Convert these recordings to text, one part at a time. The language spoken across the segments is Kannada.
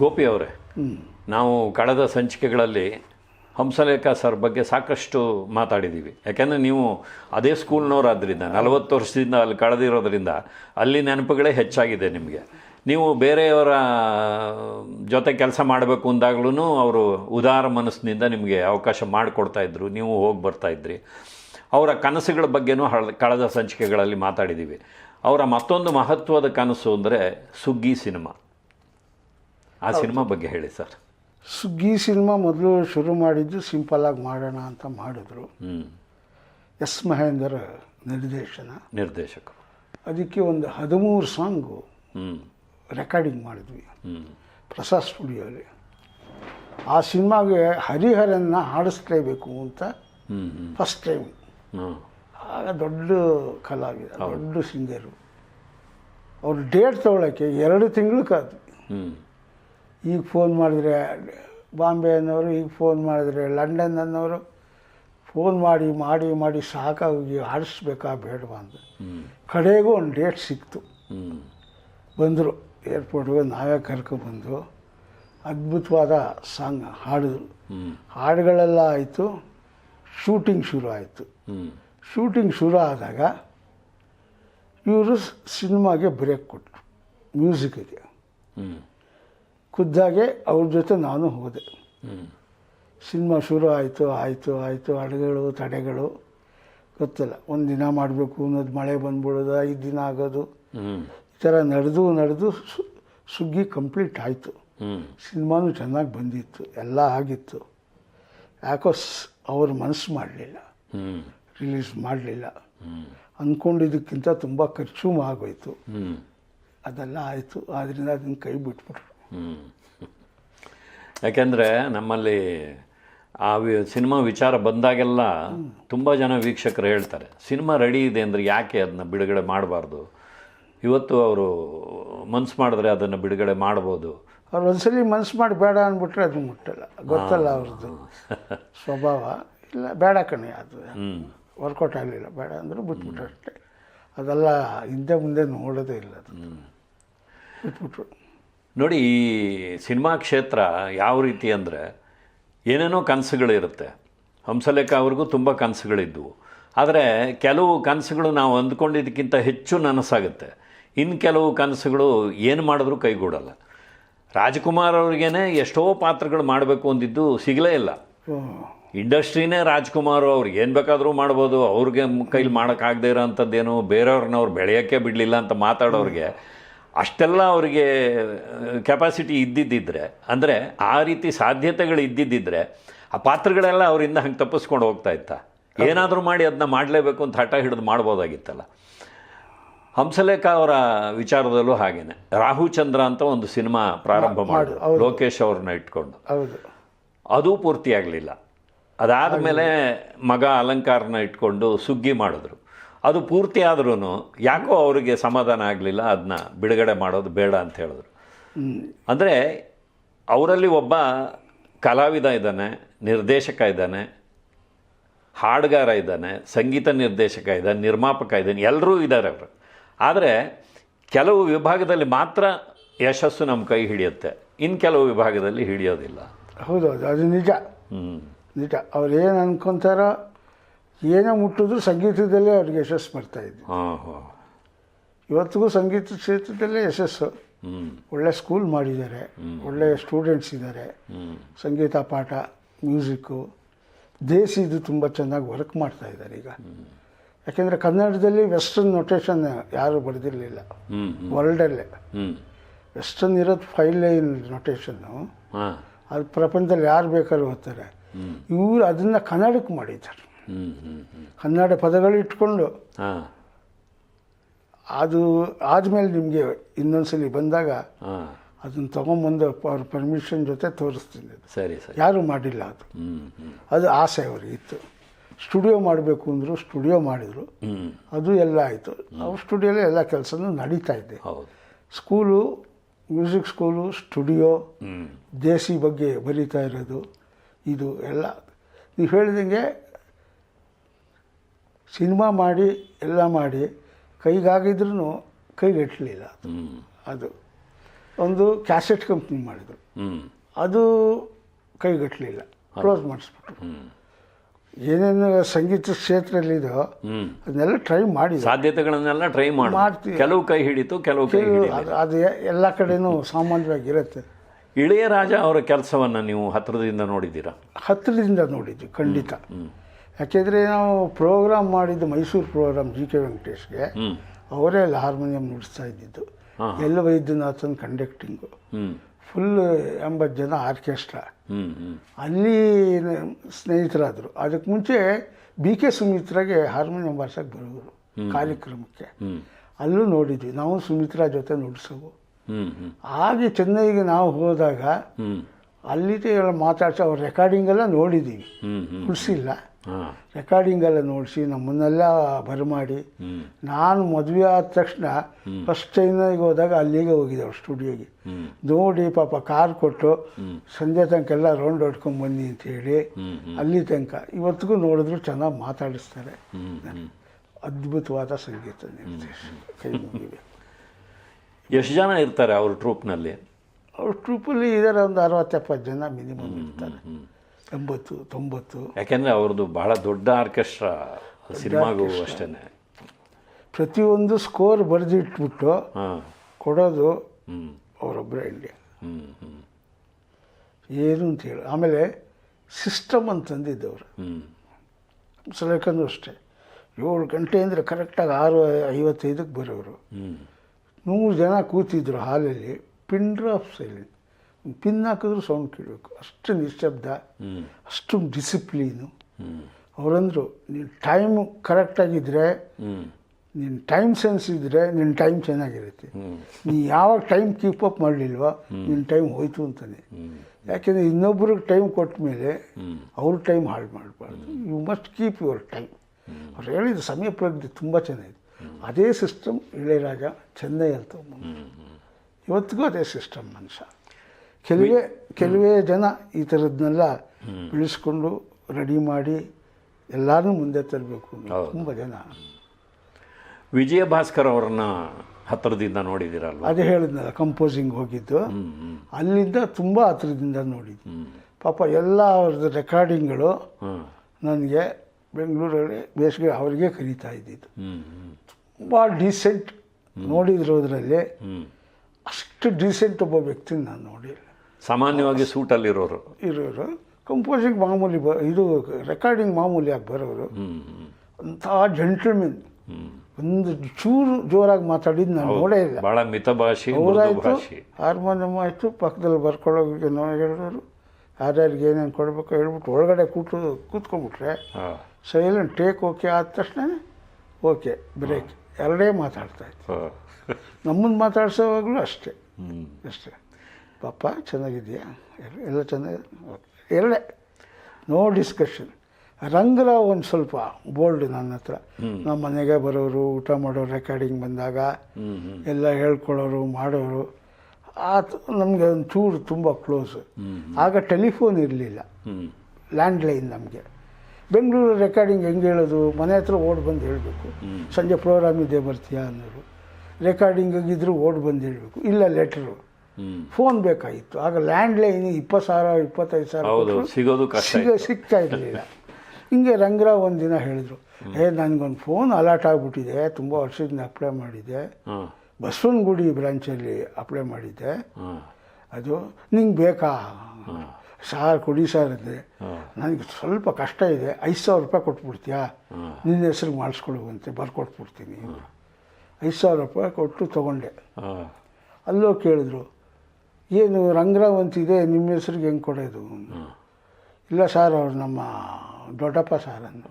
ಗೋಪಿ ಅವರೇ, ನಾವು ಕಳೆದ ಸಂಚಿಕೆಗಳಲ್ಲಿ ಹಂಸಲೇಖ ಸರ್ ಬಗ್ಗೆ ಸಾಕಷ್ಟು ಮಾತಾಡಿದ್ದೀವಿ ಯಾಕೆಂದರೆ ನೀವು ಅದೇ ಸ್ಕೂಲ್ನವರಾದ್ರಿಂದ, ನಲವತ್ತು ವರ್ಷದಿಂದ ಅಲ್ಲಿ ಕಳೆದಿರೋದ್ರಿಂದ ಅಲ್ಲಿ ನೆನಪುಗಳೇ ಹೆಚ್ಚಾಗಿದೆ ನಿಮಗೆ. ನೀವು ಬೇರೆಯವರ ಜೊತೆ ಕೆಲಸ ಮಾಡಬೇಕು ಅಂದಾಗ್ಲೂ ಅವರು ಉದಾರ ಮನಸ್ಸಿನಿಂದ ನಿಮಗೆ ಅವಕಾಶ ಮಾಡಿಕೊಡ್ತಾ ಇದ್ದರು ನೀವು ಹೋಗಿ ಬರ್ತಾ ಇದ್ರಿ. ಅವರ ಕನಸುಗಳ ಬಗ್ಗೆನೂ ಹಳ, ಕಳೆದ ಸಂಚಿಕೆಗಳಲ್ಲಿ ಮಾತಾಡಿದ್ದೀವಿ ಅವರ ಮತ್ತೊಂದು ಮಹತ್ವದ ಕನಸು ಅಂದರೆ ಸುಗ್ಗಿ ಸಿನಿಮಾ. ಆ ಸಿನಿಮಾ ಬಗ್ಗೆ ಹೇಳಿ ಸರ್. ಸುಗ್ಗಿ ಸಿನಿಮಾ ಮೊದಲು ಶುರು ಮಾಡಿದ್ದು ಸಿಂಪಲ್ಲಾಗಿ ಮಾಡೋಣ ಅಂತ ಮಾಡಿದ್ರು. ಎಸ್ ಮಹೇಂದರ್ ನಿರ್ದೇಶನ. ನಿರ್ದೇಶಕ. ಅದಕ್ಕೆ ಒಂದು ಹದಿಮೂರು ಸಾಂಗು ರೆಕಾರ್ಡಿಂಗ್ ಮಾಡಿದ್ವಿ. ಪ್ರಸಾದ್ ಸ್ಟುಡಿಯೋಲಿ. ಆ ಸಿನಿಮಾಗೆ ಹರಿಹರನ್ನ ಹಾಡಿಸ್ಲೇಬೇಕು ಅಂತ ಫಸ್ಟ್ ಟೈಮ್. ಆಗ ದೊಡ್ಡ ಕಲಾವಿದ ದೊಡ್ಡ ಸಿಂಗರು. ಅವ್ರು ಡೇಟ್ ತೊಗೊಳಕ್ಕೆ ಎರಡು ತಿಂಗಳು ಕಾದ್ವಿ. ಈಗ ಫೋನ್ ಮಾಡಿದ್ರೆ ಬಾಂಬೆ ಅನ್ನೋರು ಈಗ ಫೋನ್ ಮಾಡಿದ್ರೆ ಲಂಡನ್ ಅನ್ನೋರು ಫೋನ್ ಮಾಡಿ ಮಾಡಿ ಮಾಡಿ ಸಾಕಾಗಿ ಆಡಿಸ್ಬೇಕಾ ಬೇಡವಾ ಅಂತ. ಕಡೆಗೂ ಒಂದು ಡೇಟ್ ಸಿಕ್ತು. ಬಂದರು ಏರ್ಪೋರ್ಟ್ಗೆ ನಾವೇ ಕರ್ಕೊಂಡ್ಬಂದು ಅದ್ಭುತವಾದ ಸಾಂಗ್ ಹಾಡಿದ್ರು. ಹಾಡುಗಳೆಲ್ಲ ಆಯಿತು ಶೂಟಿಂಗ್ ಶುರು ಆಯಿತು. ಶೂಟಿಂಗ್ ಶುರು ಆದಾಗ ಇವರು ಸಿನಿಮಾಗೆ ಬ್ರೇಕ್ ಕೊಟ್ಟರು ಮ್ಯೂಸಿಕ್ಗೆ ಖುದ್ದಾಗೆ ಅವ್ರ ಜೊತೆ ನಾನು ಹೋದೆ. ಸಿನಿಮಾ ಶುರು ಆಯಿತು ಆಯಿತು ಆಯಿತು. ಅಡುಗೆಗಳು ತಡೆಗಳು. ಗೊತ್ತಿಲ್ಲ. ಒಂದು ದಿನ ಮಾಡಬೇಕು ಅನ್ನೋದು ಮಳೆ ಬಂದ್ಬಿಡೋದು ಐದು ದಿನ ಆಗೋದು. ಈ ಥರ ನಡೆದು ನಡೆದು ಸು ಸುಗ್ಗಿ ಕಂಪ್ಲೀಟ್ ಆಯಿತು. ಸಿನಿಮಾನು ಚೆನ್ನಾಗಿ ಬಂದಿತ್ತು. ಎಲ್ಲ ಆಗಿತ್ತು. ಯಾಕೋ ಅವ್ರು ಮನಸ್ಸು ಮಾಡಲಿಲ್ಲ. ರಿಲೀಸ್ ಮಾಡಲಿಲ್ಲ. ಅಂದ್ಕೊಂಡಿದ್ದಕ್ಕಿಂತ ತುಂಬ ಖರ್ಚು ಆಗೋಯ್ತು. ಅದೆಲ್ಲ ಆಯಿತು. ಆದ್ದರಿಂದ ಅದನ್ನು ಕೈ ಬಿಟ್ಬಿಟ್ರು. ಹ್ಞೂ ಯಾಕೆಂದರೆ ನಮ್ಮಲ್ಲಿ ಆ ವಿ- ಸಿನಿಮಾ ವಿಚಾರ ಬಂದಾಗೆಲ್ಲ ತುಂಬ ಜನ ವೀಕ್ಷಕರು ಹೇಳ್ತಾರೆ ಸಿನಿಮಾ ರೆಡಿ ಇದೆ ಅಂದರೆ ಯಾಕೆ ಅದನ್ನ ಬಿಡುಗಡೆ ಮಾಡಬಾರ್ದು? ಇವತ್ತು ಅವರು ಮನ್ಸು ಮಾಡಿದ್ರೆ ಅದನ್ನು ಬಿಡುಗಡೆ ಮಾಡ್ಬೋದು. ಅವ್ರು ಒಂದ್ಸಲಿ ಮನ್ಸು ಮಾಡಿ ಬೇಡ ಅಂದ್ಬಿಟ್ರೆ ಅದು ಮುಟ್ಟಲ್ಲ. ಗೊತ್ತಲ್ಲ ಅವ್ರದ್ದು ಸ್ವಭಾವ. ಇಲ್ಲ ಬೇಡ ಕಣೆ ಅದು ಹ್ಞೂ ವರ್ಕೌಟ್ ಆಗಲಿಲ್ಲ ಬೇಡ ಅಂದರೂ ಬಿಟ್ಬಿಟ್ರು ಅಷ್ಟೇ. ಅದೆಲ್ಲ ಹಿಂದೆ ಮುಂದೆ ನೋಡೋದೇ ಇಲ್ಲ ಅದು. ಬಿಟ್ಬಿಟ್ರು. ನೋಡಿ, ಈ ಸಿನಿಮಾ ಕ್ಷೇತ್ರ ಯಾವ ರೀತಿ ಅಂದರೆ ಏನೇನೋ ಕನಸುಗಳಿರುತ್ತೆ. ಹಂಸಲೇಖ ಅವ್ರಿಗೂ ತುಂಬ ಕನಸುಗಳಿದ್ದವು ಆದರೆ ಕೆಲವು ಕನಸುಗಳು ನಾವು ಅಂದ್ಕೊಂಡಿದ್ದಕ್ಕಿಂತ ಹೆಚ್ಚು ನನಸಾಗುತ್ತೆ. ಇನ್ನು ಕೆಲವು ಕನಸುಗಳು ಏನು ಮಾಡಿದ್ರೂ ಕೈಗೂಡಲ್ಲ. ರಾಜ್ಕುಮಾರ್ ಅವ್ರಿಗೇನೆ ಎಷ್ಟೋ ಪಾತ್ರಗಳು ಮಾಡಬೇಕು ಅಂದಿದ್ದು ಸಿಗಲೇ ಇಲ್ಲ. ಇಂಡಸ್ಟ್ರಿನೇ ರಾಜ್ಕುಮಾರ್ ಅವ್ರಿಗೆ ಏನು ಬೇಕಾದರೂ ಮಾಡ್ಬೋದು. ಅವ್ರಿಗೆ ಕೈಲಿ ಮಾಡೋಕ್ಕಾಗದೇ ಇರೋ ಅಂಥದ್ದೇನು ಬೇರೆಯವ್ರನ್ನ ಅವ್ರು ಬೆಳೆಯೋಕ್ಕೆ ಬಿಡಲಿಲ್ಲ ಅಂತ ಮಾತಾಡೋರಿಗೆ. ಅಷ್ಟೆಲ್ಲ ಅವರಿಗೆ ಕೆಪಾಸಿಟಿ ಇದ್ದಿದ್ದಿದ್ರೆ ಅಂದರೆ ಆ ರೀತಿ ಸಾಧ್ಯತೆಗಳು ಇದ್ದಿದ್ದಿದ್ರೆ ಆ ಪಾತ್ರಗಳೆಲ್ಲ ಅವರಿಂದ ಹಂಗೆ ತಪ್ಪಿಸ್ಕೊಂಡು ಹೋಗ್ತಾ ಇತ್ತ. ಏನಾದರೂ ಮಾಡಿ ಅದನ್ನ ಮಾಡಲೇಬೇಕು ಅಂತ ಹಠ ಹಿಡಿದು ಮಾಡ್ಬೋದಾಗಿತ್ತಲ್ಲ. ಹಂಸಲೇಖ ಅವರ ವಿಚಾರದಲ್ಲೂ ಹಾಗೇನೆ. ರಾಹುಚಂದ್ರ ಅಂತ ಒಂದು ಸಿನಿಮಾ ಪ್ರಾರಂಭ ಮಾಡಿ ಲೋಕೇಶ್ ಅವ್ರನ್ನ ಇಟ್ಕೊಂಡು. ಅದು ಅದೂ ಪೂರ್ತಿಯಾಗಲಿಲ್ಲ. ಅದಾದ ಮೇಲೆ ಮಗ ಅಲಂಕಾರನ ಇಟ್ಕೊಂಡು ಸುಗ್ಗಿ ಮಾಡಿದ್ರು. ಅದು ಪೂರ್ತಿ ಆದ್ರೂ ಯಾಕೋ ಅವರಿಗೆ ಸಮಾಧಾನ ಆಗಲಿಲ್ಲ ಅದನ್ನ ಬಿಡುಗಡೆ ಮಾಡೋದು ಬೇಡ ಅಂತ ಹೇಳಿದ್ರು. ಅಂದರೆ ಅವರಲ್ಲಿ ಒಬ್ಬ ಕಲಾವಿದ ಇದ್ದಾನೆ ನಿರ್ದೇಶಕ ಇದ್ದಾನೆ ಹಾಡುಗಾರ ಇದ್ದಾನೆ ಸಂಗೀತ ನಿರ್ದೇಶಕ ಇದ್ದಾನೆ ನಿರ್ಮಾಪಕ ಇದ್ದಾನೆ ಎಲ್ಲರೂ ಇದ್ದಾರೆ ಅವರು. ಆದರೆ ಕೆಲವು ವಿಭಾಗದಲ್ಲಿ ಮಾತ್ರ ಯಶಸ್ಸು ನಮ್ಮ ಕೈ ಹಿಡಿಯುತ್ತೆ. ಇನ್ನು ಕೆಲವು ವಿಭಾಗದಲ್ಲಿ ಹಿಡಿಯೋದಿಲ್ಲ. ಹೌದು ಹೌದು ಅದು ನಿಜ. ಹ್ಞೂ ನಿಜ. ಅವ್ರು ಏನು ಅನ್ಕೊತಾರೋ ಏನೋ ಮುಟ್ಟಿದ್ರು ಸಂಗೀತದಲ್ಲೇ ಅವ್ರಿಗೆ ಯಶಸ್ಸು ಬರ್ತಾಯಿದ್ವಿ ಹಾಂ ಹಾಂ. ಇವತ್ತಿಗೂ ಸಂಗೀತ ಕ್ಷೇತ್ರದಲ್ಲೇ ಯಶಸ್ಸು. ಒಳ್ಳೆ ಸ್ಕೂಲ್ ಮಾಡಿದ್ದಾರೆ. ಒಳ್ಳೆ ಸ್ಟೂಡೆಂಟ್ಸ್ ಇದ್ದಾರೆ. ಸಂಗೀತ ಪಾಠ ಮ್ಯೂಸಿಕ್ಕು. ದೇಸಿದು ತುಂಬ ಚೆನ್ನಾಗಿ ವರ್ಕ್ ಮಾಡ್ತಾ ಇದ್ದಾರೆ ಈಗ. ಯಾಕೆಂದರೆ ಕನ್ನಡದಲ್ಲಿ ವೆಸ್ಟರ್ನ್ ನೊಟೇಷನ್ ಯಾರು ಬರೆದಿರಲಿಲ್ಲ. ವರ್ಲ್ಡಲ್ಲೇ. ವೆಸ್ಟರ್ನ್ ಇರೋದು ಫೈವ್ ಲೈನ್ ನೊಟೇಷನ್ನು. ಅದು ಪ್ರಪಂಚದಲ್ಲಿ ಯಾರು ಬೇಕಾದ್ರೂ ಓದ್ತಾರೆ. ಇವರು ಅದನ್ನು ಕನ್ನಡಕ್ಕೆ ಮಾಡಿದ್ದಾರೆ. ಹ್ಞೂ ಪದಗಳು ಇಟ್ಕೊಂಡು ಹಾಂ. ಅದು ಆದಮೇಲೆ ನಿಮಗೆ ಇನ್ನೊಂದ್ಸಲಿ ಬಂದಾಗ ಹಾಂ. ಅದನ್ನು ತೊಗೊಂಬಂದು ಅವ್ರ ಪರ್ಮಿಷನ್ ಜೊತೆ ತೋರಿಸ್ತೀನಿ. ಸರಿ ಸರಿ. ಯಾರೂ ಮಾಡಿಲ್ಲ ಅದು. ಅದು ಆಸೆ ಅವ್ರಿಗೆ ಇತ್ತು. ಸ್ಟುಡಿಯೋ ಮಾಡಬೇಕು ಅಂದರು ಸ್ಟುಡಿಯೋ ಮಾಡಿದರು. ಅದು ಎಲ್ಲ ಆಯಿತು. ನಾವು ಸ್ಟುಡಿಯೋಲ್ಲೇ ಎಲ್ಲ ಕೆಲಸನೂ ನಡೀತಾ ಇದೆ. School music school studio Desi ಬಗ್ಗೆ ಬರೀತಾ ಇರೋದು ಇದು ಎಲ್ಲ. ನೀವು ಹೇಳಿದಂಗೆ ಸಿನಿಮಾ ಮಾಡಿ ಎಲ್ಲ ಮಾಡಿ ಕೈಗಾಗಿದ್ರೂ ಕೈಗೆಟ್ಟಲಿಲ್ಲ ಅದು. ಒಂದು ಕ್ಯಾಸೆಟ್ ಕಂಪ್ನಿ ಮಾಡಿದ್ರು. ಅದು ಕೈಗೆಟ್ಲಿಲ್ಲ. ಕ್ಲೋಸ್ ಮಾಡಿಸ್ಬಿಟ್ರು. ಏನೇನು ಸಂಗೀತ ಕ್ಷೇತ್ರದಲ್ಲಿದೋ ಹ್ಞೂ ಅದನ್ನೆಲ್ಲ ಟ್ರೈ ಮಾಡಿ ಸಾಧ್ಯತೆಗಳನ್ನೆಲ್ಲ ಟ್ರೈ ಮಾಡಿ ಮಾಡ್ತೀವಿ. ಕೆಲವು ಕೈ ಹಿಡಿತು ಕೆಲವು ಕೈ ಅದು ಅದು ಎಲ್ಲ ಕಡೆನೂ ಸಾಮಾನ್ಯವಾಗಿರುತ್ತೆ. ಇಳೆಯರಾಜ ಅವರ ಕೆಲಸವನ್ನು ನೀವು ಹತ್ತಿರದಿಂದ ನೋಡಿದ್ದೀರಾ? ಹತ್ತಿರದಿಂದ ನೋಡಿದ್ವಿ ಖಂಡಿತ. ಯಾಕೆಂದರೆ ನಾವು ಪ್ರೋಗ್ರಾಮ್ ಮಾಡಿದ್ದು ಮೈಸೂರು ಪ್ರೋಗ್ರಾಮ್ ಜಿ ಕೆ ವೆಂಕಟೇಶ್ಗೆ. ಅವರೇ ಅಲ್ಲಿ ಹಾರ್ಮೋನಿಯಂ ನುಡಿಸ್ತಾ ಇದ್ದಿದ್ದು. ಎಲ್ಲ ವೈದ್ಯನಾಥನ್ ಕಂಡಕ್ಟಿಂಗು ಫುಲ್ ಎಂಬತ್ತು ಜನ ಆರ್ಕೆಸ್ಟ್ರಾ ಅಲ್ಲಿ ಸ್ನೇಹಿತರಾದರು. ಅದಕ್ಕೆ ಮುಂಚೆ ಬಿ ಕೆ ಸುಮಿತ್ರಾಗೆ ಹಾರ್ಮೋನಿಯಂ ಬಾರ್ಸಕ್ಕೆ ಬರೋರು ಕಾರ್ಯಕ್ರಮಕ್ಕೆ. ಅಲ್ಲೂ ನೋಡಿದ್ವಿ. ನಾವು ಸುಮಿತ್ರಾ ಜೊತೆ ನುಡಿಸೋವು. ಹಾಗೆ ಚೆನ್ನೈಗೆ ನಾವು ಹೋದಾಗ ಅಲ್ಲಿ ಮಾತಾಡ್ಸಿ ಅವ್ರ ರೆಕಾರ್ಡಿಂಗೆಲ್ಲ ನೋಡಿದ್ದೀವಿ ಉಳಿಸಿಲ್ಲ ರೆಕಾರ್ಡಿಂಗೆಲ್ಲ ನೋಡಿಸಿ ನಮ್ಮನ್ನೆಲ್ಲ ಬರಮಾಡಿ ನಾನು ಮದುವೆ ಆದ ತಕ್ಷಣ ಫಸ್ಟ್ ಚೈನಾಗೆ ಹೋದಾಗ ಅಲ್ಲಿಗೆ ಹೋಗಿದ್ದೆ ಅವ್ರ ಸ್ಟುಡಿಯೋಗೆ ನೋಡಿ ಪಾಪ ಕಾರ್ ಕೊಟ್ಟು ಸಂಜೆ ತನಕ ಎಲ್ಲ ರೌಂಡ್ ಹೊಡ್ಕೊಂಡು ಬನ್ನಿ ಅಂತ ಹೇಳಿ ಹ್ಞೂ ಹ್ಞೂ ಅಲ್ಲಿ ತನಕ. ಇವತ್ತಿಗೂ ನೋಡಿದ್ರು ಚೆನ್ನಾಗಿ ಮಾತಾಡಿಸ್ತಾರೆ. ಅದ್ಭುತವಾದ ಸಂಗೀತ ನಿರ್ದೇಶ ಕೈ ಮುಗಿಬೇಕು ಎಷ್ಟು ಜನ ಇರ್ತಾರೆ ಅವ್ರ ಟ್ರೂಪ್ನಲ್ಲಿ ಅವ್ರ ಟ್ರೂಪಲ್ಲಿ ಇದಾರೆ ಒಂದು ಅರವತ್ತು ಎಪ್ಪತ್ತು ಜನ ಮಿನಿಮಮ್ ಇರ್ತಾರೆ. ಎಂಬತ್ತು ತೊಂಬತ್ತು. ಯಾಕೆಂದರೆ ಅವ್ರದ್ದು ಬಹಳ ದೊಡ್ಡ ಆರ್ಕೆಸ್ಟ್ರಾ ಸಿನಿಮಾಗೂ ಅಷ್ಟೇ ಪ್ರತಿಯೊಂದು ಸ್ಕೋರ್ ಬರೆದಿಟ್ಬಿಟ್ಟು ಕೊಡೋದು ಅವರೊಬ್ಬರೇ ಇಲ್ಲಿ. ಏನು ಅಂತ ಹೇಳಿ. ಆಮೇಲೆ ಸಿಸ್ಟಮ್ ಅಂತಂದಿದ್ದವರು. ಹ್ಞೂ ಸಲಕಂದು ಅಷ್ಟೇ. ಏಳು ಗಂಟೆ ಅಂದರೆ ಕರೆಕ್ಟಾಗಿ ಆರು ಐವತ್ತೈದಕ್ಕೆ ಬರೋರು. ಹ್ಞೂ ನೂರು ಜನ ಕೂತಿದ್ರು ಹಾಲಲ್ಲಿ ಪಿನ್ ಡ್ರಾಪ್ ಸೈಲೆಂಟ್ ಪಿನ್ ಹಾಕಿದ್ರು ಸೌಂಡ್ ಕೇಳಬೇಕು. ಅಷ್ಟು ನಿಶ್ಶಬ್ದ ಅಷ್ಟು ಡಿಸಿಪ್ಲೀನು ಅವರಂದ್ರು ನೀನು ಟೈಮು ಕರೆಕ್ಟಾಗಿದ್ದರೆ ನಿನ್ನ ಟೈಮ್ ಸೆನ್ಸ್ ಇದ್ದರೆ ನಿನ್ನ ಟೈಮ್ ಚೆನ್ನಾಗಿರುತ್ತೆ. ನೀ ಯಾವಾಗ ಟೈಮ್ ಕೀಪ್ ಅಪ್ ಮಾಡಲಿಲ್ವೋ ನಿನ್ನ ಟೈಮ್ ಹೋಯ್ತು ಅಂತಾನೆ. ಯಾಕೆಂದರೆ ಇನ್ನೊಬ್ರಿಗೆ ಟೈಮ್ ಕೊಟ್ಟ ಮೇಲೆ ಅವ್ರ ಟೈಮ್ ಹಾಳು ಮಾಡಬಾರ್ದು. You must keep your time ಅವ್ರು ಹೇಳಿದ ಸಮಯ ಪ್ರಜ್ಞೆ ತುಂಬ ಚೆನ್ನಾಗಿದೆ. ಅದೇ ಸಿಸ್ಟಮ್ ಇಳೆಯರಾಜ ಚೆನ್ನೈ ಅಂತ. ಇವತ್ತಿಗೂ ಅದೇ ಸಿಸ್ಟಮ್ ಮನುಷ್ಯ. ಕೆಲವೇ ಕೆಲವೇ ಜನ ಈ ಥರದ್ನೆಲ್ಲ ಬೆಳೆಸ್ಕೊಂಡು ರೆಡಿ ಮಾಡಿ ಎಲ್ಲರೂ ಮುಂದೆ ತರಬೇಕು. ತುಂಬ ಜನ. ವಿಜಯ ಭಾಸ್ಕರ್ ಅವ್ರನ್ನ ಹತ್ತಿರದಿಂದ ನೋಡಿದ್ದೀರಲ್ಲ ಅದೇ ಹೇಳಿದ್ನಲ್ಲ ಕಂಪೋಸಿಂಗ್ ಹೋಗಿದ್ದು. ಅಲ್ಲಿಂದ ತುಂಬ ಹತ್ತಿರದಿಂದ ನೋಡಿದ್ದು. ಪಾಪ ಎಲ್ಲ ಅವ್ರದ್ದು ರೆಕಾರ್ಡಿಂಗ್ಗಳು ನನಗೆ ಬೆಂಗಳೂರಲ್ಲಿ ಬೇಸಿಗೆ ಅವರಿಗೆ ಕರೀತಾ ಇದ್ದಿದ್ದು. ತುಂಬ ಡೀಸೆಂಟ್ ನೋಡಿದ್ರೋದ್ರಲ್ಲಿ ಅಷ್ಟು ಡೀಸೆಂಟ್ ಒಬ್ಬ ವ್ಯಕ್ತಿನ ನಾನು ನೋಡಿಲ್ಲ. ಸಾಮಾನ್ಯವಾಗಿ ಸೂಟಲ್ಲಿರೋರು. ಇರೋರು. ಕಂಪೋಸಿಂಗ್ ಮಾಮೂಲಿ ಬ ಇದು ರೆಕಾರ್ಡಿಂಗ್ ಮಾಮೂಲಿಯಾಗಿ ಬರೋರು. ಅಂಥ ಜೆಂಟಲ್ಮೆನ್ ಒಂದು ಚೂರು ಜೋರಾಗಿ ಮಾತಾಡಿದ್ದು ನಾನು ನೋಡೇ ಇಲ್ಲ. ಭಾಳ ಮಿತ ಭಾಷೆ ಅವರಾಯಿತು ಹಾರ್ಮೋನಿಯಂ ಆಯಿತು ಪಕ್ಕದಲ್ಲಿ ಬರ್ಕೊಳ್ಳೋಕೆ ನಾವು ಹೇಳೋರು ಯಾರ್ಯಾರಿಗೆ ಏನೇನು ಕೊಡಬೇಕು ಹೇಳ್ಬಿಟ್ಟು ಒಳಗಡೆ ಕೂತು ಕೂತ್ಕೊಂಡ್ಬಿಟ್ರೆ ಹಾಂ. ಸೈಲೆಂಟ್ ಟೇಕ್ ಓಕೆ ಆದ ತಕ್ಷಣ ಓಕೆ ಬ್ರೇಕ್ ಎರಡೇ ಮಾತಾಡ್ತಾಯಿತ್ತು ನಮ್ಮನ್ನು ಮಾತಾಡ್ಸೋವಾಗಲೂ ಅಷ್ಟೇ. ಅಷ್ಟೇ. ಪಾಪ ಚೆನ್ನಾಗಿದೆಯಾ? ಎಲ್ಲ- ಎಲ್ಲ ಚೆನ್ನಾಗಿದೆ ಎರಡೇ ನೋ ಡಿಸ್ಕಷನ್ ರಂಗರಾವ್ ಒಂದು ಸ್ವಲ್ಪ ಬೋಲ್ಡ್ ನನ್ನ ಹತ್ರ. ನಮ್ಮ ಮನೆಗೆ ಬರೋರು ಊಟ ಮಾಡೋರು ರೆಕಾರ್ಡಿಂಗ್ ಬಂದಾಗ ಎಲ್ಲ ಹೇಳ್ಕೊಳ್ಳೋರು ಮಾಡೋರು ಆ ನಮಗೆ ಒಂದು ಚೂರು ತುಂಬ ಕ್ಲೋಸು ಆಗ ಟೆಲಿಫೋನ್ ಇರಲಿಲ್ಲ. ಲ್ಯಾಂಡ್ಲೈನ್ ನಮಗೆ. ಬೆಂಗಳೂರು ರೆಕಾರ್ಡಿಂಗ್ ಹೆಂಗೆ ಹೇಳೋದು? ಮನೆ ಹತ್ರ ಓಡ್ ಬಂದು ಹೇಳಬೇಕು. ಸಂಜೆ ಪ್ರೋಗ್ರಾಮ್ ಇದೆ ಬರ್ತೀಯಾ ಅನ್ನೋರು. ರೆಕಾರ್ಡಿಂಗ್ ಆಗಿದ್ರು ಓಡ್ ಬಂದು ಹೇಳಬೇಕು. ಇಲ್ಲ ಲೆಟ್ರು ಫೋನ್ ಬೇಕಾಗಿತ್ತು. ಆಗ ಲ್ಯಾಂಡ್ಲೈನ್ ಇಪ್ಪತ್ತು ಸಾವಿರ ಇಪ್ಪತ್ತೈದು ಸಾವಿರ ಸಿಗೋದು ಸಿಗ ಸಿಗ್ತಾ ಇರಲಿಲ್ಲ. ಹಿಂಗೆ ರಂಗರಾವ್ ಒಂದು ದಿನ ಹೇಳಿದರು ಏ ನನಗೊಂದು ಫೋನ್ ಅಲರ್ಟ್ ಆಗಿಬಿಟ್ಟಿದೆ ತುಂಬ ವರ್ಷದಿಂದ ಅಪ್ಲೈ ಮಾಡಿದ್ದೆ ಬಸವನಗುಡಿ ಬ್ರಾಂಚಲ್ಲಿ ಅಪ್ಲೈ ಮಾಡಿದ್ದೆ ಅದು ನಿಂಗೆ ಬೇಕಾ? ಸಾರ್ ಕೊಡಿ ಸರ್ ಅಂದರೆ ನನಗೆ ಸ್ವಲ್ಪ ಕಷ್ಟ ಇದೆ ಐದು ಸಾವಿರ ರೂಪಾಯಿ ಕೊಟ್ಬಿಡ್ತೀಯಾ? ನಿನ್ನ ಹೆಸ್ರಿಗೆ ಮಾಡಿಸ್ಕೊಡುವಂತೆ ಬರ್ಕೊಟ್ಬಿಡ್ತೀನಿ. ಐದು ಸಾವಿರ ರೂಪಾಯಿ ಕೊಟ್ಟು ತೊಗೊಂಡೆ. ಅಲ್ಲೋಗಿ ಅಲ್ಲೋ ಕೇಳಿದ್ರು ಏನು ರಂಗರಾವ್ ಅಂತಿದೆ ನಿಮ್ಮ ಹೆಸ್ರಿಗೆ ಹೆಂಗೆ ಕೊಡೋದು? ಇಲ್ಲ ಸರ್ ಅವ್ರು ನಮ್ಮ ದೊಡ್ಡಪ್ಪ ಸರ್ ಅಂದ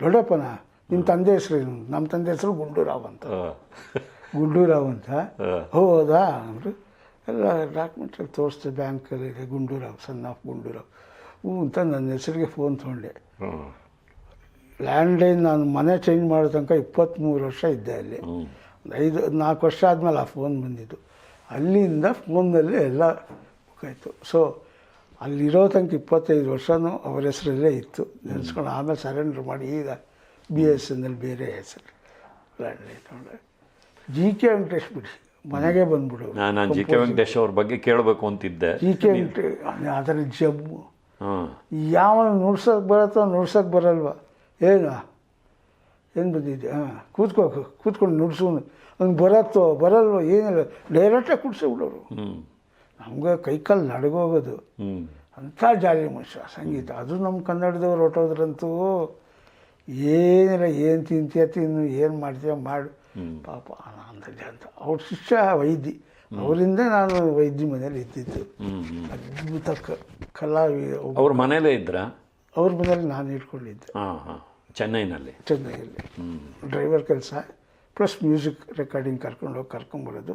ದೊಡ್ಡಪ್ಪನ? ನಿಮ್ಮ ತಂದೆ ಹೆಸರು ನಮ್ಮ ತಂದೆ ಹೆಸರು ಗುಂಡೂರಾವ್ ಅಂತ. ಗುಂಡೂರಾವ್ ಅಂತ? ಹೌದಾ? ಅಂದರು. ಎಲ್ಲ ಡಾಕ್ಯುಮೆಂಟ್ರಲ್ಲಿ ತೋರಿಸ್ದೆ ಬ್ಯಾಂಕಲ್ಲಿ ಇದೆ ಗುಂಡೂರಾವ್ ಸನ್ ಆಫ್ ಗುಂಡೂರಾವ್. ಹ್ಞೂ ಅಂತ ನನ್ನ ಹೆಸರಿಗೆ ಫೋನ್ ತೊಗೊಂಡೆ. ಲ್ಯಾಂಡ್ಲೈನ್ ನಾನು ಮನೆ ಚೇಂಜ್ ಮಾಡೋ ತನಕ ಇಪ್ಪತ್ತ್ಮೂರು ವರ್ಷ ಇದ್ದೆ ಅಲ್ಲಿ. ಒಂದು ಐದು ನಾಲ್ಕು ವರ್ಷ ಆದಮೇಲೆ ಆ ಫೋನ್ ಬಂದಿದ್ದು. ಅಲ್ಲಿಂದ ಫೋನಲ್ಲಿ ಎಲ್ಲ ಆಯಿತು ಸೊ ಅಲ್ಲಿರೋ ತನಕ ಇಪ್ಪತ್ತೈದು ವರ್ಷವೂ ಅವರ ಹೆಸರಲ್ಲೇ ಇತ್ತು. ನೆನೆಸ್ಕೊಂಡು ಆಮೇಲೆ ಸರೆಂಡ್ರ್ ಮಾಡಿ ಈಗ ಬಿ ಎಸ್ ಎನ್ನಲ್ಲಿ ಬೇರೆ ಹೆಸರು ಜಿ ಕೆ ವೆಂಕಟೇಶ್ ಬಿಡಿ. ಮನೆಗೆ ಬಂದ್ಬಿಡು. ನಾನು ಜಿ ಕೆ ವೆಂಕಟೇಶ್ ಅವ್ರ ಬಗ್ಗೆ ಕೇಳಬೇಕು ಅಂತಿದ್ದೆ. ಜಿ ಕೆ ಅದರ ಜಮ್ಮು. ಯಾವ ನುಡ್ಸೋಕೆ ಬರತ್ತೋ ನುಡ್ಸೋಕೆ ಬರಲ್ವ? ಏನು? ಏನು ಬಂದಿದ್ದೆ ಹಾಂ ಕೂತ್ಕೋ ಕೂತ್ಕೊಂಡು ನುಡ್ಸು. ಅವ್ನು ಬರತ್ತೋ ಬರಲ್ವೋ ಏನಿಲ್ಲ ಡೈರೆಕ್ಟಾಗಿ ಬಿಡೋರು. ನಮ್ಗೆ ಕೈಕಾಲು ನಡಗೋಗೋದು. ಅಂಥ ಜಾಲಿ ಮನುಷ್ಯ ಸಂಗೀತ. ಅದು ನಮ್ಮ ಕನ್ನಡದವ್ರು ಹೊಟ್ಟೋದ್ರಂತೂ ಏನಿಲ್ಲ ಏನು ತಿಂತೀಯ ತಿನ್ನು ಏನು ಮಾಡ್ತೀಯ ಮಾಡು. ಪಾಪ ಆನಂದ ಅಂತ. ಅವ್ರ ಶಿಷ್ಯ ವೈದ್ಯ. ಅವರಿಂದ ನಾನು ವೈದ್ಯ ಮನೇಲಿ ಇದ್ದಿದ್ದು. ಅದ್ಭುತ ಕಲಾವಿದ ಅವ್ರ ಮನೇಲೇ ಇದ್ರ? ಅವ್ರ ಮನೇಲಿ ನಾನು ಇಟ್ಕೊಂಡಿದ್ದೆ. ಹಾಂ ಹಾಂ. ಚೆನ್ನೈನಲ್ಲಿ. ಚೆನ್ನೈಯಲ್ಲಿ. ಡ್ರೈವರ್ ಕೆಲಸ. ಪ್ಲಸ್ ಮ್ಯೂಸಿಕ್ ರೆಕಾರ್ಡಿಂಗ್ ಕರ್ಕೊಂಡು ಹೋಗಿ ಕರ್ಕೊಂಬರೋದು.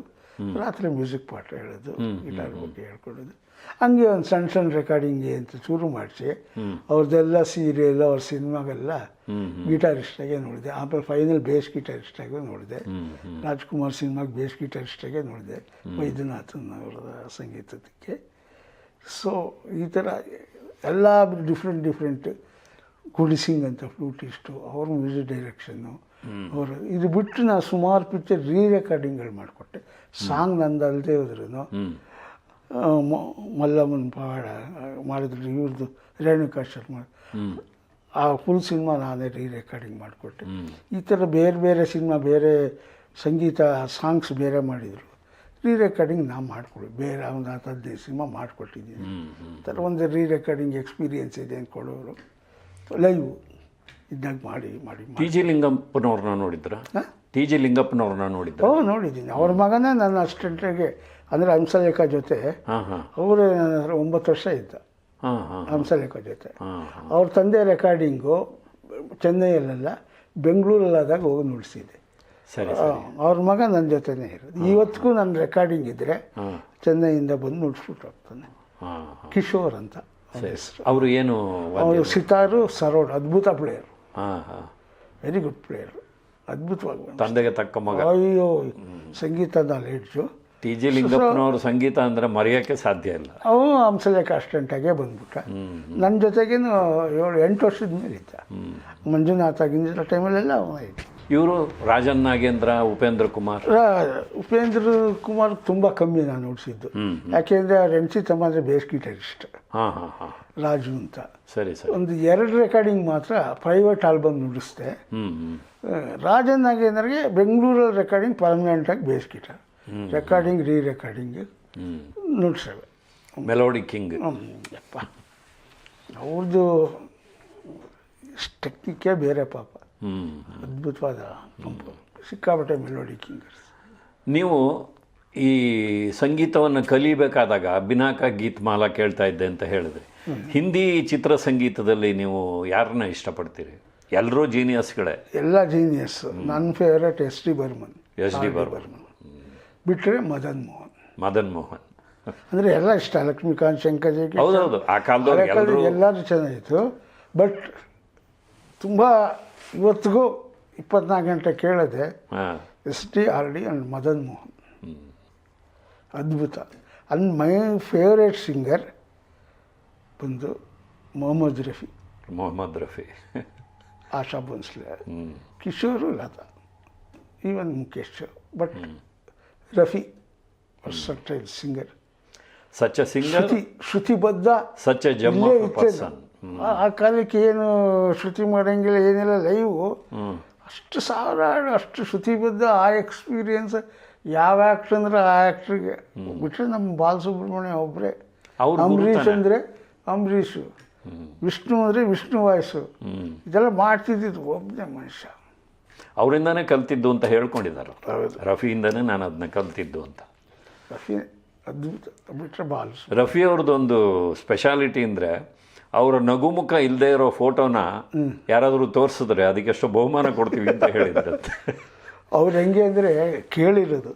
ರಾತ್ರಿ ಮ್ಯೂಸಿಕ್ ಪಾಠ ಹೇಳೋದು ಗಿಟಾರ್ ಬಗ್ಗೆ ಹೇಳ್ಕೊಡೋದು ಹಂಗೆ ಒಂದು ಸಣ್ಣ ಸಣ್ಣ ರೆಕಾರ್ಡಿಂಗ್ ಅಂತ ಶುರು ಮಾಡಿಸಿ ಅವ್ರದ್ದೆಲ್ಲ ಸೀರಿಯಲ್ ಅವ್ರ ಸಿನಿಮಾಗೆಲ್ಲ ಗಿಟಾರಿಸ್ಟಾಗೆ ನೋಡಿದೆ. ಆಮೇಲೆ ಫೈನಲ್ ಬೇಸ್ ಗಿಟಾರಿಸ್ಟಾಗೆ ನೋಡಿದೆ. ರಾಜ್ಕುಮಾರ್ ಸಿನಿಮಾಗೆ ಬೇಸ್ ಗಿಟಾರಿಸ್ಟಾಗೆ ನೋಡಿದೆ. ವೈದ್ಯನಾಥನ್ ಅವರ ಸಂಗೀತಕ್ಕೆ. ಸೊ ಈ ಥರ ಎಲ್ಲ ಡಿಫ್ರೆಂಟ್ ಡಿಫ್ರೆಂಟ್ ಗುಡಿಸಿಂಗ್ ಅಂತ ಫ್ಲೂಟಿಸ್ಟು ಅವ್ರ ಮ್ಯೂಸಿಕ್ ಡೈರೆಕ್ಷನ್ನು ಅವರು ಇದು ಬಿಟ್ಟು ನಾನು ಸುಮಾರು ಪಿಕ್ಚರ್ ರೀ ರೆಕಾರ್ಡಿಂಗ್ಗಳು ಮಾಡಿಕೊಟ್ಟೆ ಸಾಂಗ್ ನಂದು ಅಲ್ಲದೆ ಹೋದ್ರೂ ಮಲ್ಲಮ್ಮನ ಪಾಡ, ಮಾಡಿದ್ರು ಇವ್ರದ್ದು ರೇಣುಕಾ ಶರ್ಮಾ. ಆ ಫುಲ್ ಸಿನಿಮಾ ನಾನೇ ರೀ ರೆಕಾರ್ಡಿಂಗ್ ಮಾಡಿಕೊಟ್ಟೆ. ಈ ಥರ ಬೇರೆ ಬೇರೆ ಸಿನಿಮಾ ಬೇರೆ ಸಂಗೀತ ಸಾಂಗ್ಸ್ ಬೇರೆ ಮಾಡಿದರು. ರೀ ರೆಕಾರ್ಡಿಂಗ್ ನಾನು ಮಾಡಿಕೊಡಿ, ಬೇರೆ ಒಂದು ಹತ್ತು ಸಿನಿಮಾ ಮಾಡಿಕೊಟ್ಟಿದ್ದೀನಿ. ಈ ಥರ ಒಂದು ರೀ ರೆಕಾರ್ಡಿಂಗ್ ಎಕ್ಸ್ಪೀರಿಯೆನ್ಸ್ ಇದೆ ಅಂತ ಕೊಡೋರು ಲೈವ್ ಇದ್ದಾಗ ಮಾಡಿ ಮಾಡಿ ಟಿ ಜಿ ಲಿಂಗಪ್ಪನವ್ರನ್ನ ನೋಡಿದ್ರ? ಟಿ ಜಿ ಲಿಂಗಪ್ಪನವ್ರನ್ನ ನೋಡಿದ್ರ? ಓ ನೋಡಿದ್ದೀನಿ. ಅವ್ರ ಮಗನೇ ನನ್ನ ಅಸಿಸ್ಟೆಂಟಿಗೆ ಅಂದರೆ ಹಂಸಲೇಖ ಜೊತೆ. ಹಾಂ ಹಾಂ. ಅವರು ನನ್ನ ಹತ್ರ ಒಂಬತ್ತು ವರ್ಷ ಇದ್ದ. ಹಾಂ ಹಾಂ ಹಂಸಲೇಖ ಜೊತೆ. ಅವ್ರ ತಂದೆ ರೆಕಾರ್ಡಿಂಗು ಚೆನ್ನೈಯಲ್ಲೆಲ್ಲ ಬೆಂಗಳೂರಲ್ಲಾದಾಗ ಹೋಗಿ ನುಡಿಸಿದ್ದೆ ಸರಿ ಅವ್ರ ಮಗ ನನ್ನ ಜೊತೆನೇ ಇರೋದು. ಇವತ್ತಿಗೂ ನನ್ನ ರೆಕಾರ್ಡಿಂಗ್ ಇದ್ದರೆ ಚೆನ್ನೈಯಿಂದ ಬಂದು ನುಡಿಸ್ಬಿಟ್ಟು ಹೋಗ್ತಾನೆ. ಕಿಶೋರ್ ಅಂತ. ಅವರು ಏನು ಅವರು ಸಿತಾರು ಸರೋಡ್ ಅದ್ಭುತ ಪ್ಲೇಯರ್ ವೆರಿ ಗುಡ್ ಪ್ಲೇಯರ್ ಅದ್ಭುತವಾಗಿ ತಂದೆಗೆ ತಕ್ಕ ಮಗ. ಅಯ್ಯೋ ಸಂಗೀತದ ನಾಲೆಡ್ಜು ಟಿ ಜಿ ಲಿಂಗಪ್ಪನವ್ರ ಸಂಗೀತ ಅಂದರೆ ಮರೆಯೋಕ್ಕೆ ಸಾಧ್ಯ ಇಲ್ಲ. ಅವನು ಹಂಸಲೇಖ ಅಸ್ಟೆಂಟಾಗೆ ಬಂದ್ಬಿಟ್ಟ. ನನ್ನ ಜೊತೆಗೇನು ಏಳು ಎಂಟು ವರ್ಷದ ಮೇಲೆ ಇದ್ದ. ಮಂಜುನಾಥ ಗಿಂಜರ ಟೈಮಲ್ಲೆಲ್ಲ ಅವನ ಇದ್ದ. ಇವರು ರಾಜನ್ ನಾಗೇಂದ್ರ ಉಪೇಂದ್ರ ಕುಮಾರ್. ಉಪೇಂದ್ರ ಕುಮಾರ್ ತುಂಬ ಕಮ್ಮಿ ನಾನು ನೋಡಿಸಿದ್ದು. ಯಾಕೆಂದರೆ ರಣಸಿ ತಮ್ಮ ಅಂದರೆ ಬೇಸ್ ಗಿಟಾರಿಸ್ಟ್ ಹಾಂ ಹಾಂ ಹಾಂ. ರಾಜು ಅಂತ. ಸರಿ ಸರಿ. ಒಂದು ಎರಡು ರೆಕಾರ್ಡಿಂಗ್ ಮಾತ್ರ ಪ್ರೈವೇಟ್ ಆಲ್ಬಮ್ ನುಡಿಸ್ದೆ. ರಾಜನ್ ನಾಗೇಂದ್ರಗೆ ಬೆಂಗಳೂರಲ್ಲಿ recording ಪರ್ಮನೆಂಟಾಗಿ bass guitar recording re recording ನುಡ್ಸವೆ. Melody king ಯಪ್ಪ. ಅವ್ರದ್ದು ಟೆಕ್ನಿಕ್ಕೇ ಬೇರೆ ಪಾಪ. ಅದ್ಭುತವಾದ ಸಿಕ್ಕಾಪಟ್ಟೆ ಮೆಲೋಡಿ ಕಿಂಗ್ ನೀವು ಈ ಸಂಗೀತವನ್ನು ಕಲಿಬೇಕಾದಾಗ ಬಿನಾಕ ಗೀತ್ ಮಾಲಾ ಕೇಳ್ತಾ ಇದ್ದೆ ಅಂತ ಹೇಳಿದ್ರಿ ಹಿಂದಿ ಚಿತ್ರ ಸಂಗೀತದಲ್ಲಿ ನೀವು ಯಾರನ್ನ ಇಷ್ಟಪಡ್ತೀರಿ? ಎಲ್ಲರೂ ಜೀನಿಯಸ್ಗಳೇ? ಎಲ್ಲ ಜೀನಿಯಸ್. ನನ್ನ favourite S D Burman. S D Burman. ಬಿಟ್ಟರೆ ಮದನ್ ಮೋಹನ್. ಮದನ್ ಮೋಹನ್. ಅಂದರೆ ಎಲ್ಲ ಇಷ್ಟ. ಲಕ್ಷ್ಮೀಕಾಂತ್ ಶಂಕರ್ ಹೌದು ಆ ಕಾಲದಲ್ಲಿ ಎಲ್ಲರೂ ಚೆನ್ನಾಗಿತ್ತು. ಬಟ್ ತುಂಬ ಇವತ್ತಿಗೂ ಇಪ್ಪತ್ನಾಲ್ಕು ಗಂಟೆ ಕೇಳದೆ S D R D and Madan Mohan. ಅದ್ಭುತ. ಅಂಡ್ ಮೈ ಫೇವ್ರೇಟ್ ಸಿಂಗರ್ ಬಂದು Mohammed Rafi. Mohammed Rafi. Asha Bhosle Kishore Lata even Mukesh but Rafi style singer such singer ಶ್ರುತಿ ಶ್ರುತಿಬದ್ಧ ಸಚ್ ಪರ್ಸನ್. ಆ- ಆ ಕಾಲಕ್ಕೆ ಏನು ಶ್ರುತಿ ಮಾಡೋಂಗಿಲ್ಲ ಏನಿಲ್ಲ ಲೈವು ಅಷ್ಟು ಸಾವಿರ ಹಾಡು ಅಷ್ಟು ಶ್ರುತಿಬದ್ಧ ಆ ಎಕ್ಸ್ಪೀರಿಯನ್ಸ್ ಯಾವ ಆ್ಯಕ್ಟ್ರ್ ಅಂದ್ರೆ ಆ ಆ್ಯಕ್ಟ್ರಿಗೆ ಬಿಟ್ಟರೆ ನಮ್ಮ ಬಾಲಸುಬ್ರಹ್ಮಣ್ಯ ಒಬ್ಬರೇ ಅವ್ರು ಅಂಬರೀಷ್. ಅಂದರೆ ಅಂಬರೀಷು. ವಿಷ್ಣು ಅಂದರೆ ವಿಷ್ಣು ವಾಯ್ಸು. ಹ್ಞೂ ಇದೆಲ್ಲ ಮಾಡ್ತಿದ್ದಿದ್ದು ಒಬ್ಬನೇ ಮನುಷ್ಯ. ಅವರಿಂದಾನೇ ಕಲ್ತಿದ್ದು ಅಂತ ಹೇಳ್ಕೊಂಡಿದ್ದಾರೆ. ರಫಿಯಿಂದನೇ ನಾನು ಅದನ್ನ ಕಲ್ತಿದ್ದು ಅಂತ. ರಫಿ ಅದ್ಭುತ. ಬಿಟ್ಟರೆ ಬಾಲಸು ರಫಿ ಅವ್ರದ್ದೊಂದು ಸ್ಪೆಷಾಲಿಟಿ ಅಂದರೆ ಅವರ ನಗುಮುಖ ಇಲ್ಲದೆ ಇರೋ ಫೋಟೋನ ಯಾರಾದರೂ ತೋರಿಸಿದ್ರೆ ಅದಕ್ಕೆಷ್ಟು ಬಹುಮಾನ ಕೊಡ್ತೀವಿ ಅಂತ ಹೇಳಿದ್ರಂತೆ. ಅವ್ರು ಹೆಂಗೆ ಅಂದರೆ ಕೇಳಿರೋದು.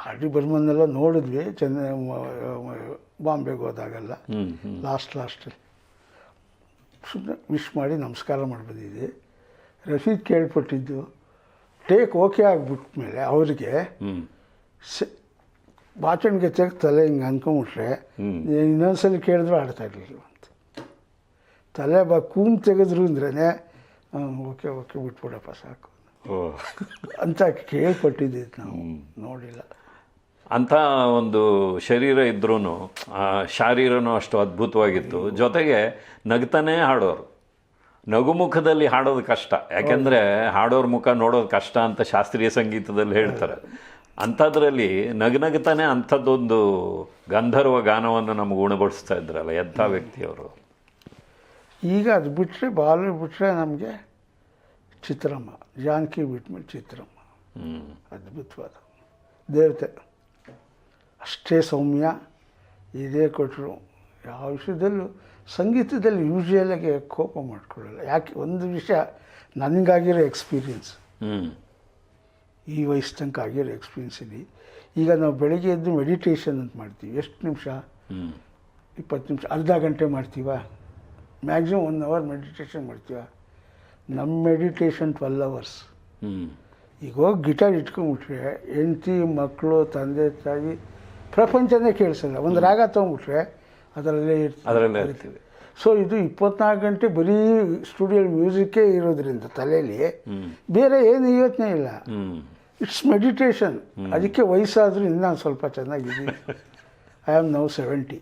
ಹಾಡಿ ಬರ್ಮನ್ನೆಲ್ಲ ನೋಡಿದ್ವಿ ಚೆನ್ನ ಬಾಂಬೆಗೆ ಹೋದಾಗೆಲ್ಲ. ಲಾಸ್ಟ್ ಲಾಸ್ಟಲ್ಲಿ ಸುಮ್ಮನೆ ವಿಶ್ ಮಾಡಿ ನಮಸ್ಕಾರ ಮಾಡಿ ಬಂದಿದ್ವಿ ರಫೀದ್ ಕೇಳ್ಪಟ್ಟಿದ್ದು ಟೇಕ್ ಓಕೆ ಆಗಿಬಿಟ್ಮೇಲೆ ಅವ್ರಿಗೆ ಸ ಬಾಚಣಿಗೆ ತೆಗೆದು ತಲೆ ಹಿಂಗೆ ಅಂದ್ಕೊಂಬಿಟ್ರೆ ಇನ್ನೊಂದ್ಸಲ ಇನ್ನೊಂದ್ಸಲಿ ಕೇಳಿದ್ರು ಆಡ್ತಾ ಇರಲಿಲ್ಲ ಅಂತ. ತಲೆ ಬಾ ಕೂಮ್ ತೆಗೆದ್ರು ಅಂದ್ರೇ ಓಕೆ ಓಕೆ ಬಿಟ್ಬಿಡಪ್ಪ ಸಾಕು. ಅಂತ ಕೇಳ್ಪಟ್ಟಿದ್ದೀವಿ ನಾವು. ನೋಡಿಲ್ಲ. ಅಂಥ ಒಂದು ಶರೀರ ಇದ್ರೂ ಶಾರೀರನೂ ಅಷ್ಟು ಅದ್ಭುತವಾಗಿತ್ತು. ಜೊತೆಗೆ ನಗ್ತಾನೇ ಹಾಡೋರು. ನಗುಮುಖದಲ್ಲಿ ಹಾಡೋದು ಕಷ್ಟ. ಯಾಕೆಂದರೆ ಹಾಡೋರ ಮುಖ ನೋಡೋದು ಕಷ್ಟ ಅಂತ ಶಾಸ್ತ್ರೀಯ ಸಂಗೀತದಲ್ಲಿ ಹೇಳ್ತಾರೆ. ಅಂಥದ್ರಲ್ಲಿ ನಗನಗ್ತಾನೆ ಅಂಥದ್ದೊಂದು ಗಂಧರ್ವ ಗಾನವನ್ನು ನಮಗೆ ಉಣಬಡಿಸ್ತಾ ಇದ್ರಲ್ಲ ಎಂಥ ವ್ಯಕ್ತಿಯವರು. ಈಗ ಅದು ಬಿಟ್ಟರೆ ಬಾಲು ಬಿಟ್ಟರೆ ನಮಗೆ ಚಿತ್ರಮ್ಮ ಜಾನಕಿ ಬಿಟ್ಮೇಲೆ ಚಿತ್ರಮ್ಮ. ಅದ್ಭುತವಾದ. ದೇವತೆ. ಅಷ್ಟೇ ಸೌಮ್ಯ ಇದೇ ಕೊಟ್ಟರು ಯಾವ ವಿಷಯದಲ್ಲೂ ಸಂಗೀತದಲ್ಲಿ ಯೂಶ್ವಲಾಗಿ ಕೋಪ ಮಾಡಿಕೊಳ್ಳಲ್ಲ. ಯಾಕೆ? ಒಂದು ವಿಷಯ ನನಗಾಗಿರೋ ಎಕ್ಸ್ಪೀರಿಯನ್ಸ್ ಈ ವಯಸ್ಸು ತನಕ ಆಗಿರೋ ಎಕ್ಸ್ಪೀರಿಯನ್ಸ್ ಇಲ್ಲಿ ಈಗ ನಾವು ಬೆಳಗ್ಗೆ ಎದ್ದು ಮೆಡಿಟೇಷನ್ ಅಂತ ಮಾಡ್ತೀವಿ. ಎಷ್ಟು ನಿಮಿಷ? ಇಪ್ಪತ್ತು ನಿಮಿಷ. ಅರ್ಧ ಗಂಟೆ ಮಾಡ್ತೀವ? ಮ್ಯಾಕ್ಸಿಮಮ್ ಒನ್ ಅವರ್ ಮೆಡಿಟೇಷನ್ ಮಾಡ್ತೀವ ನಮ್ಮ ಮೆಡಿಟೇಷನ್ ಟ್ವೆಲ್ ಅವರ್ಸ್ ಈಗ ಹೋಗಿ ಗಿಟಾರ್ ಇಟ್ಕೊಂಡ್ಬಿಟ್ರೆ ಹೆಂಡತಿ ಮಕ್ಕಳು ತಂದೆ ತಾಯಿ ಪ್ರಪಂಚನೇ ಕೇಳಿಸಲ್ಲ. ಒಂದು ರಾಗ ತೊಗೊಂಬಿಟ್ರೆ ಅದರಲ್ಲೇ ಅದರಲ್ಲೇ ಇರ್ತೀವಿ. ಇರ್ತೀವಿ ಸೊ ಇದು ಇಪ್ಪತ್ನಾಲ್ಕು ಗಂಟೆ ಬರೀ ಸ್ಟುಡಿಯೋ ಮ್ಯೂಸಿಕ್ಕೇ ಇರೋದ್ರಿಂದ ತಲೆಯಲ್ಲಿ ಬೇರೆ ಏನು ಯೋಚನೆ ಇಲ್ಲ. ಇಟ್ಸ್ ಮೆಡಿಟೇಷನ್ ಅದಕ್ಕೆ ವಯಸ್ಸಾದರೂ ಇನ್ನೂ ಸ್ವಲ್ಪ ಚೆನ್ನಾಗಿದ್ದೀನಿ. I am now seventy